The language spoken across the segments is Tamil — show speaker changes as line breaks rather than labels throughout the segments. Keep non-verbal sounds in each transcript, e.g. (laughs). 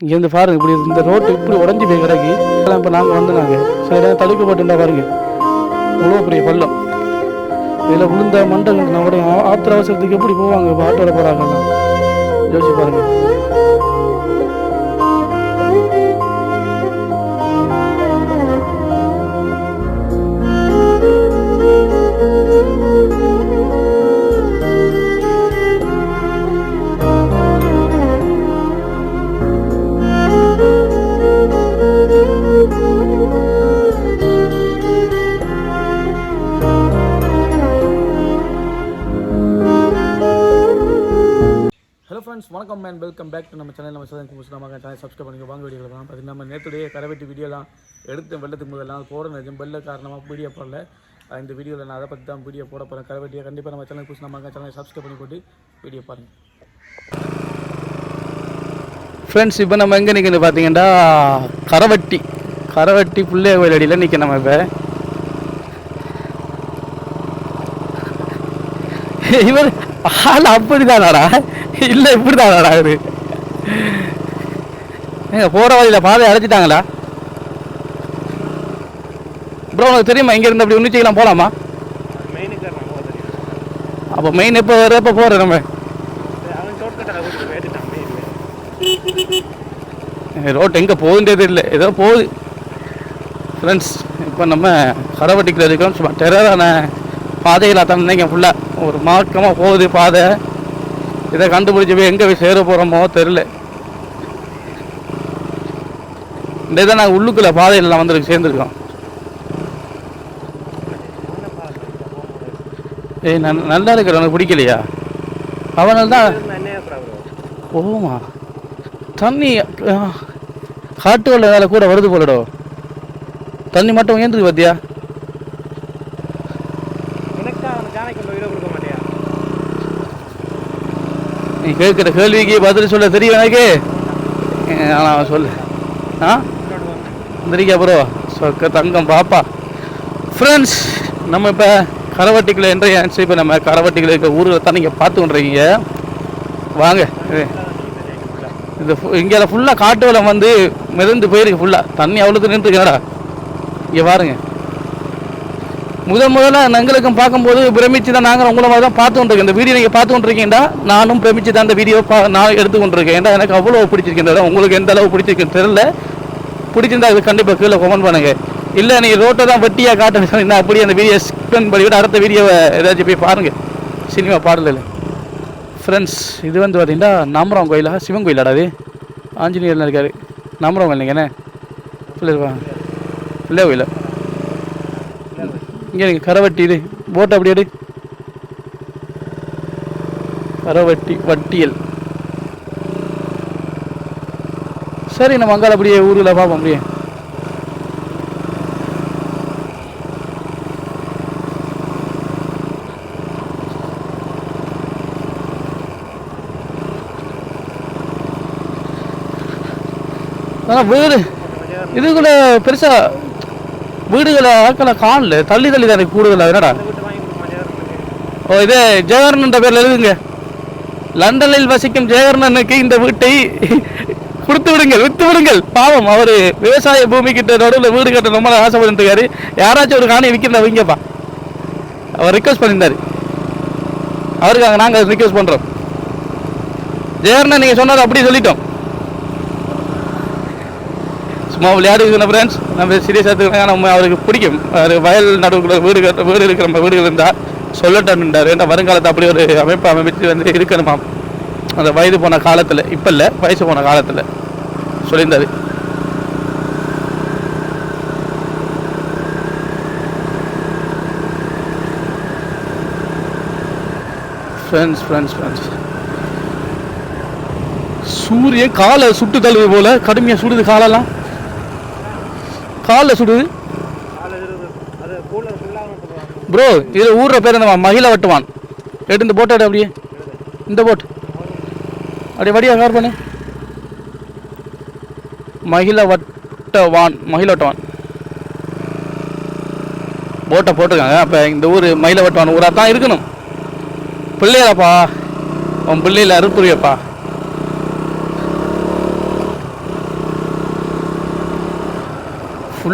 இங்கேருந்து பாருங்க இப்படி இந்த ரோட்டு இப்படி உடஞ்சி போய் கிடக்கு. இதெல்லாம் இப்போ நாங்கள் வந்து நாங்கள் சில இடம் போட்டுருந்தா பாருங்க. இவ்வளோ பெரிய பள்ளம். இதில் விழுந்த மண்டல் நம்மளுடைய ஆத்திர அவசரத்துக்கு எப்படி போவாங்க இப்போ ஆட்டோட போகிறாங்கன்னா யோசிச்சு பாருங்க. வெல்கம் பேக் டு நம்ம சேனல் நம்ம சேனல் கும்பிட்டு நம்ம சேனல் சப்ஸ்கிரைப் பண்ணிக்க. வாங்க வீடியோ தான் பார்த்தீங்கன்னா நம்ம நேற்றுடைய கரவெட்டி வீடியோலாம் எடுத்த வெள்ளத்துக்கு முதல்லாம் போட நினைச்சேன் வெள்ள காரணமாக வீடியோ போடல. இந்த வீடியோவில் நான் அதை பற்றி தான் வீடியோ போட போகிறேன் கரவெட்டியை கண்டிப்பாக நம்ம சேனல் குடிச்சு நம்ம சேனல் சப்ஸ்கிரைப் பண்ணி போட்டு வீடியோ பாருங்கள் ஃப்ரெண்ட்ஸ் இப்போ நம்ம எங்கே நிற்கிறது பார்த்தீங்கன்னா கரவட்டி. கரவட்டி பிள்ளைய கோயில் அடியில் நிற்க நம்ம இப்போ. இவர் ஆள் அப்படிதானாடா? இல்லை இப்படி தானாடா அவரு ஏங்க போகிற வழியில் பாதை அடைச்சிட்டாங்களா? ப்ரோ உனக்கு தெரியுமா இங்கே இருந்து அப்படி உன்னிச்சிக்கலாம் போகலாமா அப்போ மெயின் எப்போ வர எப்போ போகிற நம்ம? ரோட் எங்கே போகுதுன்றே இல்லை ஏதோ போகுது. ஃப்ரெண்ட்ஸ் இப்போ நம்ம கரவட்டிக்கில் இருக்கோம் சும்மா டெரரான பாதையில் தான் இருந்தீங்க ஃபுல்லாக ஒரு மார்க்கமாக போகுது பாதை. இதை கண்டுபிடிச்சி போய் எங்கே போய் சேர போகிறோமோ தெரில இந்த இதை நாங்கள் உள்ளுக்குள்ளே பாதையில் வந்துருக்கு சேர்ந்துருக்கோம். ஏய் நல் நல்லா இருக்கிற உனக்கு பிடிக்கலையா? அவனால் தான் போமா. தண்ணி காட்டு வேலை கூட வருது போலடோ. தண்ணி மட்டும் உயர்ந்துருக்கு பார்த்தியா
எனக்கா அவன் ஜானைக்கு கொண்டு வீடியோ கொடுக்க மாட்டியா
நீ கேட்குற கேள்விக்கு பதில் சொல்ல தெரியும் எனக்கு? ஆனால் சொல்லு. ஆ?
முன்னாடி
தெரியா ப்ரோ சொக்க தங்கம் பாப்பா. ஃப்ரெண்ட்ஸ் நம்ம இப்போ கரவட்டிக்குள்ள என்ற ஆன்சர் இப்போ நம்ம கரவட்டிக்குள்ள இருக்க ஊரில் தான் நீங்கள் பார்த்து கொண்டிருக்கீங்க. வாங்க. இது இங்கே ஃபுல்லாக காட்டு வளம் வந்து மிதந்து போயிருக்கு ஃபுல்லாக தண்ணி அவ்வளோக்கு நின்றுருக்கேடா இங்கே பாருங்கள் முதன் முதல்ல எங்களுக்கும் பார்க்கும்போது பிரமிச்சு தான் நாங்கள் உங்களை மாதிரி தான் பார்த்து கொண்டிருக்கேன் இந்த வீடியோ நீங்கள் பார்த்து கொண்டிருக்கீங்கடா நானும் பிரமிச்சு தான் இந்த வீடியோ பா நான் எடுத்து கொண்டிருக்கேன். ஏன்டா எனக்கு அவ்வளோ பிடிச்சிருக்கு இந்த உங்களுக்கு எந்த அளவு பிடிச்சிருக்குன்னு தெரியல. பிடிச்சிருந்தா இது கண்டிப்பாக கீழே கமெண்ட் பண்ணுங்க. இல்லை நீ ரோட்டை தான் வெட்டியாக காட்டுறீங்கன்னா அப்படியே அந்த வீடியோ ஸ்பெண்ட் பண்ணிவிட்டு அடுத்த வீடியோவை ஏதாச்சும் போய் பாருங்கள் சினிமா பாடல ஃப்ரெண்ட்ஸ் இது வந்து பார்த்தீங்கன்னா நாமரம் கோயிலா? சிவன் கோயிலாடா அது? ஆஞ்சநேயர் இருக்காரு. நாமரம் கோயில் என்ன? பிள்ளை பிள்ளை இங்கே நீங்கள் கரவட்டி இது போட்டை அப்படி எடு கரவட்டி வட்டியல். சரி நம்ம அங்கால அப்படியே ஊரில் பார்ப்போம் அப்படியே. ஆனால் இது கூட பெருசா வீடுகளை ஆக்களை காணல. தள்ளி தள்ளி தான் கூடுதல் என்னடா? ஓ இது ஜெயவர்ணன்ற பேர்ல எழுதுங்க. லண்டனில் வசிக்கும் ஜெயகர்ணனுக்கு இந்த வீட்டை கொடுத்து விடுங்கள் வித்து விடுங்கள். பாவம் அவர் விவசாய பூமி கிட்ட நடுவில் வீடு கட்ட ரொம்ப ஆசைப்பட்டுருக்காரு யாராச்சும் ஒரு காணி விற்கிறத வைங்கப்பா. அவர் ரிக்வஸ்ட் பண்ணியிருந்தாரு. அவருக்காக நாங்கள் ரிக்வஸ்ட் பண்ணுறோம் ஜெயகர்ணன் நீங்கள் சொன்னது அப்படி சொல்லிட்டோம். சும்மா விளையாடுகிற ஃப்ரெண்ட்ஸ் நம்ம சீரியஸாக எடுத்துக்கலாம் நம்ம அவருக்கு பிடிக்கும். அவர் வயல் நடுவுக்குள்ள வீடு கட்ட வீடு இருக்கிற நம்ம வீடுகள் இருந்தால் சொல்லட்டான்ட்டார் ஏன்னா வருங்காலத்தை அப்படி ஒரு அமைப்பு அமைச்சு வந்து இருக்கணுமாம் அந்த வயது போன காலத்தில் இப்போ இல்லை வயசு போன காலத்தில் சொல்லியிருந்தாரு. ஃப்ரெண்ட்ஸ் ஃப்ரெண்ட்ஸ் ஃப்ரெண்ட்ஸ் சூரியன் காலை சுட்டு தழுவு போல கடுமையாக சுடுது காலெல்லாம். காலில் சுடுது ப்ரோ இது ஊர்ற பேர் என்ன மகிழ வெட்டுவான். எடுத்து இந்த போட்டை எடு அப்படியே. இந்த போட் அப்படியே வடியா கார் பண்ணு. மகிழ வட்டவான் மகிழ வட்டவான். போட்டை போட்டிருக்காங்க. அப்போ இந்த ஊர் மயில வட்டவான் ஊராக தான் இருக்கணும். பிள்ளையாப்பா உன் பிள்ளையில அறுப்புரியப்பா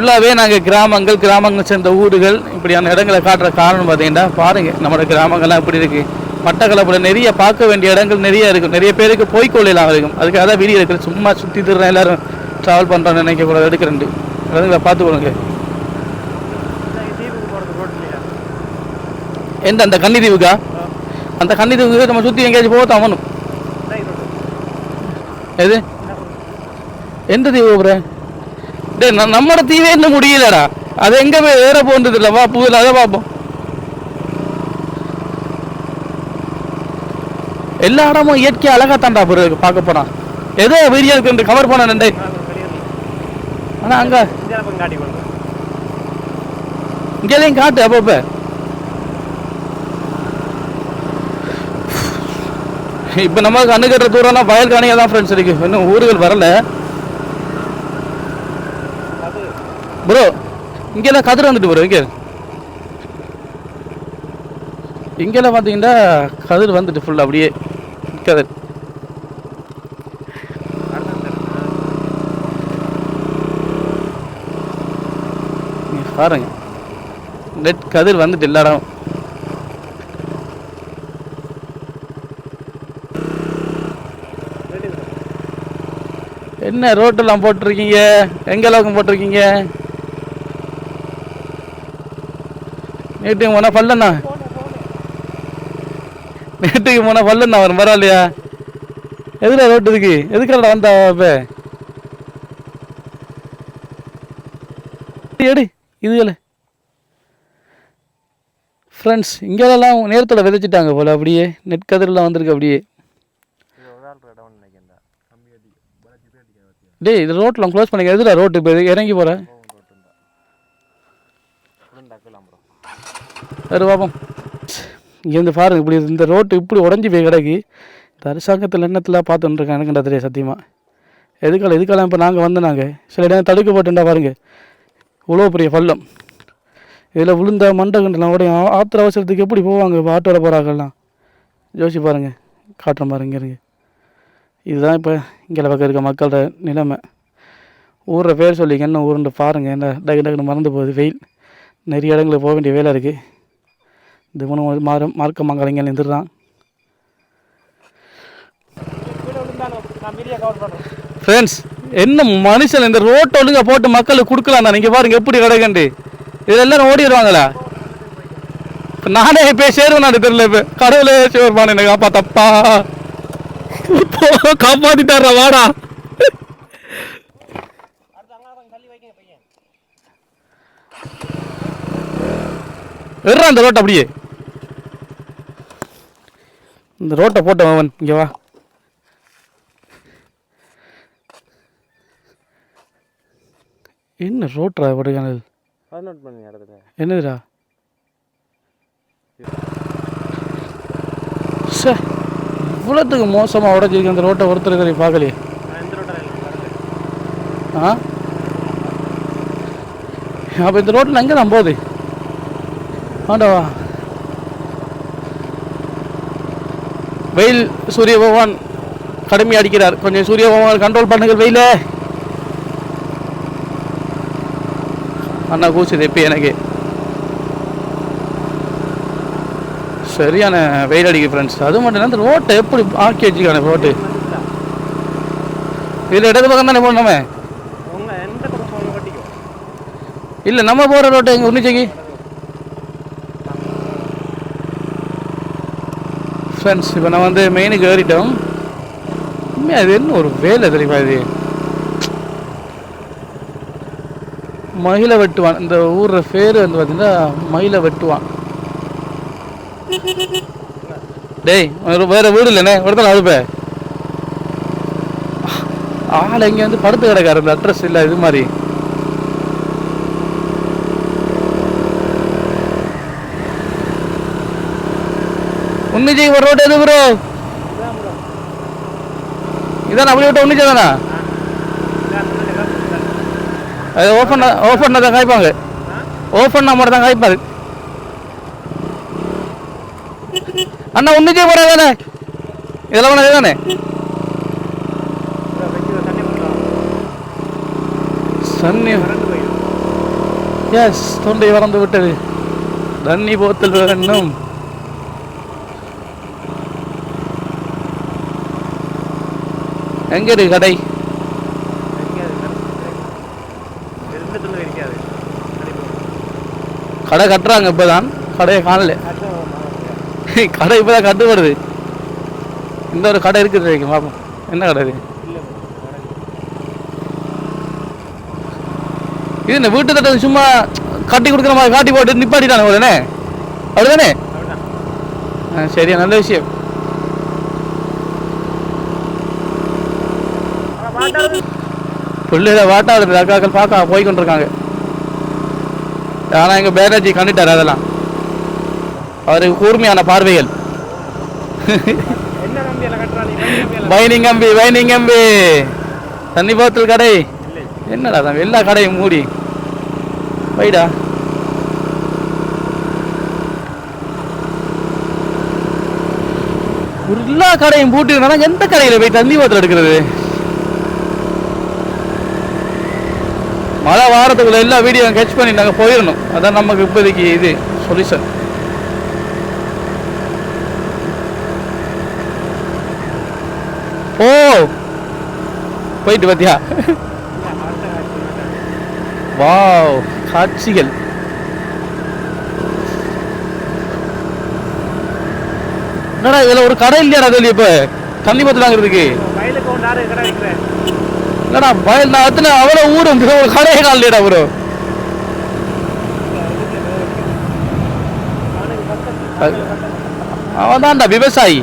ஃபுல்லாகவே நாங்கள் கிராமங்கள் கிராமங்கள் சேர்ந்த ஊர்கள் இப்படியான இடங்களை காட்டுற காரணம் பார்த்தீங்கன்னா பாருங்கள் நம்மளோட கிராமங்கள்லாம் எப்படி இருக்குது மட்டக்களப்பில் நிறைய பார்க்க வேண்டிய இடங்கள் நிறைய இருக்கும் நிறைய பேருக்கு போய்க்கொள்ளலாம் இருக்கும். அதுக்காக தான் வீடியோ இருக்குது சும்மா சுற்றி திருறேன் எல்லாரும் ட்ராவல் பண்ணுறோன்னு நினைக்கக்கூடாது எடுக்கிறேன் இடங்களை பார்த்துக்கொள்ளுங்க எந்த அந்த கன்னிதீவுக்கா? அந்த கன்னிதீவுக்கு நம்ம சுற்றி எங்கேயாச்சும் போக
தான்
எது? எந்த தீவு போகிறேன் டே நம்மட தீவே இன்னும் முடியலடா. அது எங்க போய் ஏற போன்றது இல்லை. வா பூவில் அதை பார்ப்போம். எல்லா இடமும் இயற்கை அழகா தாண்டா பிறகு பார்க்க போனா. ஏதோ வீடியோ இருக்கு கவர் பண்ண நண்டை ஆனா அங்க இங்கேயும் காட்டு அப்பப்ப. இப்போ நம்ம கண்ணு கட்டுற தூரம்லாம் வயல் காணியாக தான் ஃப்ரெண்ட்ஸ் இருக்கு. இன்னும் ஊர்கள் வரல
அது
ப்ரோ இங்கெல்லாம் கதிர் வந்துட்டு ப்ரோ இங்கே. இங்கெல்லாம் பார்த்தீங்கன்னா கதிர் வந்துட்டு ஃபுல்லாக அப்படியே கதிர் பாருங்க. நெட் கதிர் வந்துட்டு எல்லா இடம் என்ன ரோட்டெல்லாம் போட்டிருக்கீங்க? எங்கே அளவுக்கு போட்டிருக்கீங்க? நேற்றுக்கு போனால் பல்லண்ணா. நேற்றுக்கு போனால் பல்லண்ணா வரும் பரவாயில்லையா எதுல ரோட்டு இருக்கு? எதுக்காக வந்தா இப்போ? எடு இதுல ஃப்ரெண்ட்ஸ் இங்கெல்லாம் நேரத்தில் விதைச்சிட்டாங்க போல அப்படியே. நெட் கதிரெல்லாம் வந்திருக்கு அப்படியே. டேய் இது ரோட்டில் க்ளோஸ் பண்ணிக்க எதுல ரோட்டு இப்போ? இறங்கி போகிறேன்
போகும் ரோட்டு இருந்தா உளுண்டாக்கலாம் ப்ரோ
சரி பாப்போம் இங்கேருந்து பாருங்க இப்படி இந்த ரோட்டு இப்படி உடஞ்சி போய் கிடக்கு. இந்த அரசாங்கத்தில் என்னத்தில் பார்த்துட்டுருக்கேன் எனக்குண்டா தெரியாது சத்தியமாக எதுக்கால எதுக்கால இப்போ நாங்கள் வந்து நாங்கள் சில இடம் தடுக்கப்பட்டுண்டா பாருங்கள் இவ்வளோ பெரிய பள்ளம். இதில் விழுந்த மண்டை கண்டெல்லாம் உடைய ஆத்திர அவசரத்துக்கு எப்படி போவாங்க இப்போ ஆட்டோவில் போகிறாங்கலாம் யோசிச்சு பாருங்கள் காட்டுற பாருங்க இருங்க இதுதான் இப்போ இங்கே பக்கம் இருக்க மக்களோட நிலைமை. ஊரில் பேர் சொல்லி என்ன ஊருன்னு பாருங்கள் என்ன டக்கு டக்குன்னு மறந்து போகுது வெயில். நிறைய இடங்களுக்கு போக வேண்டிய வேலை இருக்குது இந்த ஒரு மாறும் மார்க்க மங்கலைங்க நின்றுறான் ஃப்ரெண்ட்ஸ் என்ன மனுஷன் இந்த ரோட்டை ஒழுங்காக போட்டு மக்களுக்கு கொடுக்கலாம் நீங்கள் பாருங்க எப்படி கிடக்கண்டு இதில் எல்லாரும் ஓடிடுவாங்களா? இப்போ நானே இப்போ சேருவேன் நான் தெரியல இப்போ. கடவுளே சேர்வான் எனக்கு காப்பா தப்பா காப்பாத்திட்டாரா வாடா.
அடுத்து
அந்த ரோட்டை அப்படியே. இந்த ரோட்டை போட்ட அவன் இங்கே வா. என்ன
பண்ணுங்க இடத்துல
என்னதுடா? சே இவ்வளோத்துக்கு மோசமாக உடஞ்சிருக்கு அந்த ரோட்டை ஒருத்தர் பார்க்கலையே.
ரோட்டில் வரல.
ஆ? அப்போ இந்த ரோட்டில் எங்கே தான் போகுது ஆண்டவா வெயில் சூரிய பகவான் கடுமையாக அடிக்கிறார். கொஞ்சம் சூரிய பகவான் கண்ட்ரோல் பண்ணுங்கள் வெயில. அண்ணா கூச்சுது இப்போ எனக்கு? சரியான வெயில் அடிக்கு ஃப்ரெண்ட்ஸ் அது மட்டும் இல்லை இந்த ரோட்டை எப்படி ஆக்கி வச்சுக்கான ரோட்டு இதில் இடது பக்கம் தானே போகணும்? நம்ம இல்லை நம்ம போகிற ரோட்டு எங்கே உன்னிச்சைக்கு? ஃப்ரெண்ட்ஸ் இப்போ நான் வந்து மெயினுக்கு ஏறிட்டோம். உண்மை அது என்ன ஒரு வேலை தெரியுமா இது? மயிலை வெட்டுவான் இந்த ஊர்ற பேர் வந்து பார்த்தீங்கன்னா மயிலை வெட்டுவான் டேய் வேற வீடு இல்லைண்ணே ஒருத்தர் அழுப்ப ஆள் இங்கே வந்து படுத்து கிடக்காரு. இந்த அட்ரஸ் இல்லை இது மாதிரி. உன்னிஜி ஒரு ரோடு எது ப்ரோ
இதான்
அப்படி விட்டு உன்னிஜி அது ஓப்பன் ஓப்பன் தான் காய்ப்பாங்க. ஓப்பன் நம்பர் தான் காய்ப்பாரு. அண்ணா உன்னிஜி போட தானே இதெல்லாம் ஒன்று தானே?
தண்ணி
சன்னி. எஸ் தொண்டை வறந்து விட்டது. தண்ணி போத்தல் வேண்டும் எங்க இருக்கு கடை? கடை கட்டுறாங்க இப்பதான். கடையை காணல. (laughs) கடை இப்பதான் கட்டுப்படுது. இந்த ஒரு கடை இருக்குது பாப்போம் என்ன கடை இது? இது என்ன வீட்டு தட்டை சும்மா கட்டி கொடுக்குற மாதிரி காட்டி போட்டு நிப்பாட்டிட்டானே உடனே அப்படிதானே? சரியா நல்ல விஷயம். பிள்ளைகளை வாட்டாடுது அக்காக்கள் பார்க்க போய் கொண்டிருக்காங்க. ஆனால் எங்கள் பேனர்ஜி கண்டுட்டார் அதெல்லாம். அவருக்கு கூர்மையான பார்வைகள்.
என்ன நம்பி எல்லாம் கட்டுறாங்க
வைனிங் அம்பி வைனிங் அம்பி தண்ணி போத்தல் கடை. என்னடா தம்பி எல்லா கடையும் மூடி. வைடா எல்லா கடையும் பூட்டி இருந்தாலும் எந்த கடையில் போய் தண்ணி போத்தல் எடுக்கிறது? மழை வாரத்துக்குள்ள எல்லா வீடியோ கட்ச் பண்ணி நாங்கள் போயிடணும் அதான் நமக்கு இப்போதைக்கு இது சொல்யூஷன் ஓ போயிட்டு பார்த்தியா வாவ் காட்சிகள். என்னடா இதுல ஒரு கடை இல்லையாடா அதில் இப்போ? தண்ணி பத்து வாங்குறதுக்கு.
வயலுக்கு ஒன்று
என்னடா வயல் நான் அத்தனை அவ்வளோ ஊரும்? ஒரு கடையே ப்ரோ அவன் தான்டா விவசாயி.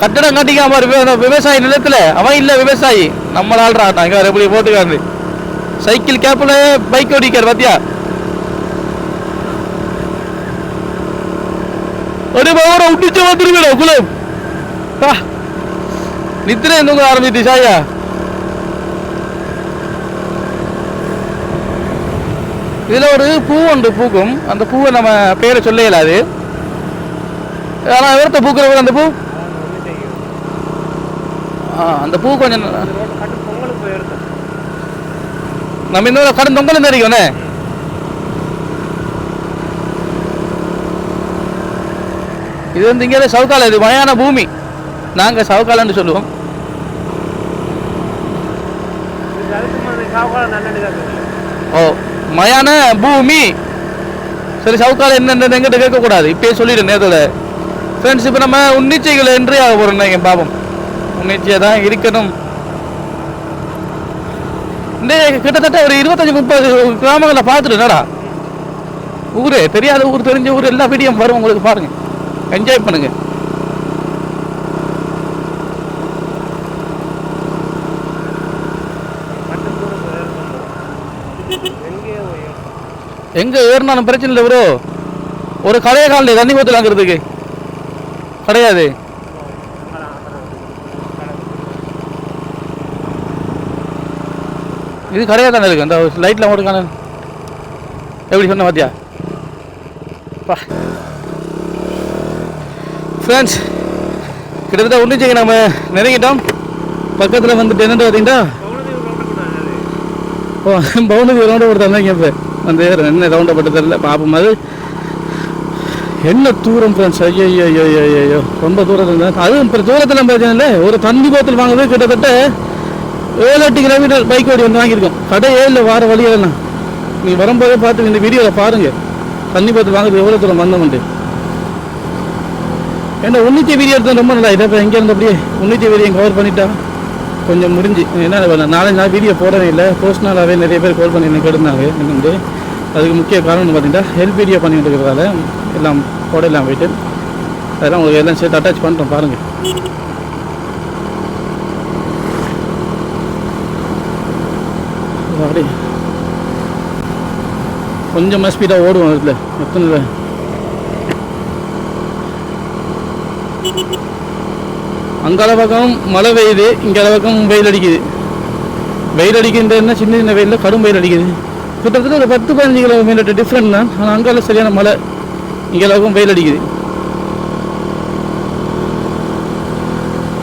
கட்டடம் கட்டிக்காம விவசாயி நிலத்தில் அவன் இல்ல விவசாயி. நம்மள ஆள்றான் இங்க எப்படி போட்டுக்காரு. சைக்கிள் கேப்பில் பைக் ஓடிக்கார் பார்த்தியா ஒரு பவரை விட்டுச்சு வந்துருக்கா குலம் நித்திரை எந்த ஆரம்பித்து சாயா இதுல ஒரு பூ ஒன்று பூக்கும் அந்த பூவை நம்ம பேரை சொல்ல இயலாது ஆனா எவரத்த பூக்கிற அந்த பூ ஆ, அந்த பூ கொஞ்சம் நம்ம இந்த கடன் தொங்கல் தெரியும்ண்ணே இது வந்து இங்கே சவுக்கால இது மயான பூமி நாங்கள் சவுக்காலன்னு சொல்லுவோம். ஓ மயான பூமி. சரி சவுக்கால என்ன எங்கிட்ட கேட்கக்கூடாது. இப்பயே சொல்லிடு நேரத்தோட ஃப்ரெண்ட்ஸ் இப்போ நம்ம உன்னிச்சைகளை என்றே ஆக போகிறோம் நீங்கள் பாவம். உன்னிச்சையாக தான் இருக்கணும். இந்த கிட்டத்தட்ட ஒரு இருபத்தஞ்சி முப்பது கிராமங்களை பார்த்துட்டு என்னடா. ஊரே தெரியாத ஊர் தெரிஞ்ச ஊர் எல்லா வீடியும் வரும் உங்களுக்கு பாருங்க. என்ஜாய் பண்ணுங்க
மட்டும் தூரம் போயிருந்தோம் எங்கேயோ போயிருந்தோம்
எங்க ஏறினாலும் பிரச்சனை இல்லை ப்ரோ ஒரு கடையை காணல தண்ணி ஊற்றி வாங்குறதுக்கு. கிடையாது. இது கடையாக தானே இருக்கு? அந்த லைட்டில் மட்டும் காண எப்படி சொன்ன பாத்தியா? பா. ஃப்ரெண்ட்ஸ் கிட்டத்தட்ட ஒன்றிச்சைக்கு நம்ம நெருங்கிட்டோம். பக்கத்தில் வந்துட்டு என்னட்டு பார்த்தீங்கன்னா ஓ பவுனுக்கு ரவுண்ட் போட்டு தந்தாங்க இப்போ வந்து என்ன ரவுண்டப்பட்டு தெரில பார்ப்போம் அது என்ன தூரம் ஃப்ரெண்ட்ஸ் ஐயோ ஐயோ ஐயோ ஐயோ ஐயோ ரொம்ப தூரத்தில் இருந்தால் அதுவும் இப்போ தூரத்தில் பிரச்சனை இல்லை ஒரு தண்ணி கோத்தில் வாங்குறது கிட்டத்தட்ட ஏழு எட்டு கிலோமீட்டர் பைக் ஓடி வந்து வாங்கியிருக்கோம். கடையே இல்லை வார வழியெல்லாம் நீ வரும்போதே பார்த்து இந்த வீடியோவில் பாருங்கள் தண்ணி போத்தல் வாங்குறது எவ்வளோ தூரம் வந்தோம்ண்டு ஏன்னா உன்னிச்சை வீடியோ எடுத்தது ரொம்ப நல்லா. இதை இப்போ எங்கே இருந்து அப்படியே உன்னிச்சை வீடியோ கவர் பண்ணிட்டா. கொஞ்சம் முடிஞ்சு என்ன நாலஞ்சு நாள் வீடியோ போடவே இல்லை. போஸ்ட் நாளாகவே நிறைய பேர் கால் பண்ணி எனக்கு கேட்டிருந்தாங்க. என்னண்டு அதுக்கு முக்கிய காரணம் பார்த்தீங்கன்னா ஹெல்ப் வீடியோ பண்ணிட்டு இருக்கிறதால எல்லாம் போடலாம் போயிட்டு. அதெல்லாம் உங்களுக்கு எல்லாம் சேர்த்து அட்டாச் பண்ணுறோம் பாருங்கள் அப்படி கொஞ்சம் ஸ்பீடாக ஓடுவோம் இதில் எத்தனை அங்கால பக்கம் மழை பெய்யுது இங்கே பக்கம் வெயில் அடிக்குது. வெயில் அடிக்கின்றதுன்னா சின்ன சின்ன வெயிலில் கடும் வெயில் அடிக்குது. கிட்டத்தட்ட ஒரு பத்து பதினஞ்சு கிலோமீட்டர் டிஃப்ரெண்ட் தான். ஆனால் அங்கால சரியான மழை இங்கே பக்கம் வெயில் அடிக்குது.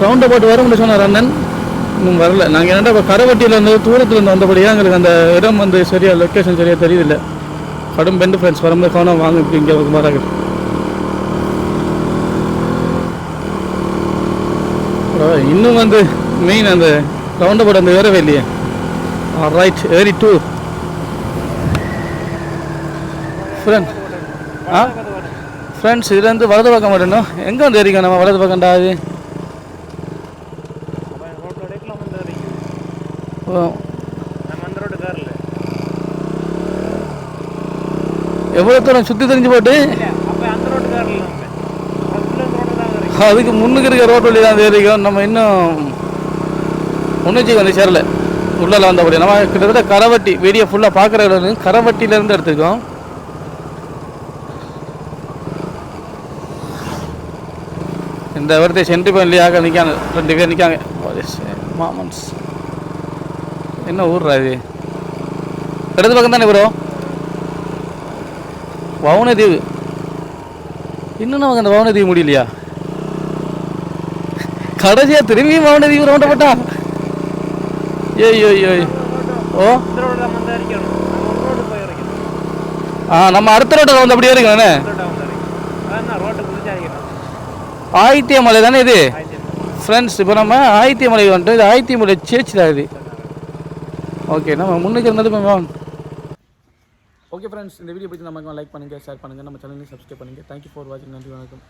ரவுண்டை போட்டு வரும்னு சொன்னார் அண்ணன். இன்னும் வரல. நாங்கள் என்னடா இப்போ கரவட்டியில் இருந்து தூரத்தில் இருந்து வந்தபடியாக எங்களுக்கு அந்த இடம் வந்து சரியாக லொக்கேஷன் சரியாக தெரியல கடும் பெண்டு ஃப்ரெண்ட்ஸ் வரும்போது ஃபோனாக வாங்க இங்கே வராங்க இன்னும் வந்து மெயின் அந்த ரவுண்ட் போர்டு அந்த ஏறவே இல்லையே. ரைட் ஏரி டூ ஃப்ரெண்ட் ஆ? ஃப்ரெண்ட்ஸ் இதுலேருந்து வலது பக்கம் வரணும் எங்கே வந்து ஏறிக்கோ நம்ம வலது பக்கம்டா அது? ஓ,
ரோடு காரில்
எவ்வளோ தூரம் சுற்றி தெரிஞ்சு போட்டு
இல்லை அப்போ அந்த ரோடு காரில் நம்ம ஃபஸ்ட்டில் இந்த ரோடு தான் வரைக்கும்
அதுக்கு முன்னுக்கு இருக்க ரோட் வழி தான் தெரியும் நம்ம இன்னும் முன்னூற்றி வந்து சேரல. உள்ளால வந்தபடி நம்ம கிட்டத்தட்ட கரவட்டி வீடியோ ஃபுல்லாக பார்க்குற இடம் கரவட்டியிலேருந்து எடுத்துக்கோம் இந்த வருடத்தை சென்ட்ரி பாயிண்ட்லியாக நிற்காங்க ரெண்டு பேர் நிற்காங்க மாமன்ஸ். என்ன ஊர்ரா இது? இடது பக்கம் தானே ப்ரோ வவுனதீவு. இன்னும் நமக்கு அந்த வவுனதீவு முடியலையா கடைசியா திரும்பியும் வவுனதீவு ரவுண்டப்பட்டா ஏய் ஏய் ஏய் ஓ
இந்த ரோடு கடைசியாக திரும்பியும் வரைக்கும் தீவிரம் ஒரு ஐயோ போய் வரைக்கும்
ஆ நம்ம அடுத்த ரோட்டில் வந்து அப்படியே இருக்கணும்
ஆயித்திய மலை
ஆயித்தியமலை தானே இது? ஃப்ரெண்ட்ஸ் இப்போ நம்ம ஆயித்தியமலை வந்துட்டு இது ஆயித்தியமலை சேர்ச்சி தான் இது. ஓகே நம்ம முன்னுக்கு இருந்தது ஓகே ஃப்ரெண்ட்ஸ் இந்த வீடியோ பற்றி நமக்கு லைக் பண்ணுங்கள் ஷேர் பண்ணுங்கள் நம்ம சேனலையும் சப்ஸ்கிரைப் பண்ணுங்கள் தேங்க்யூ ஃபார் வாட்சிங் நன்றி வணக்கம்.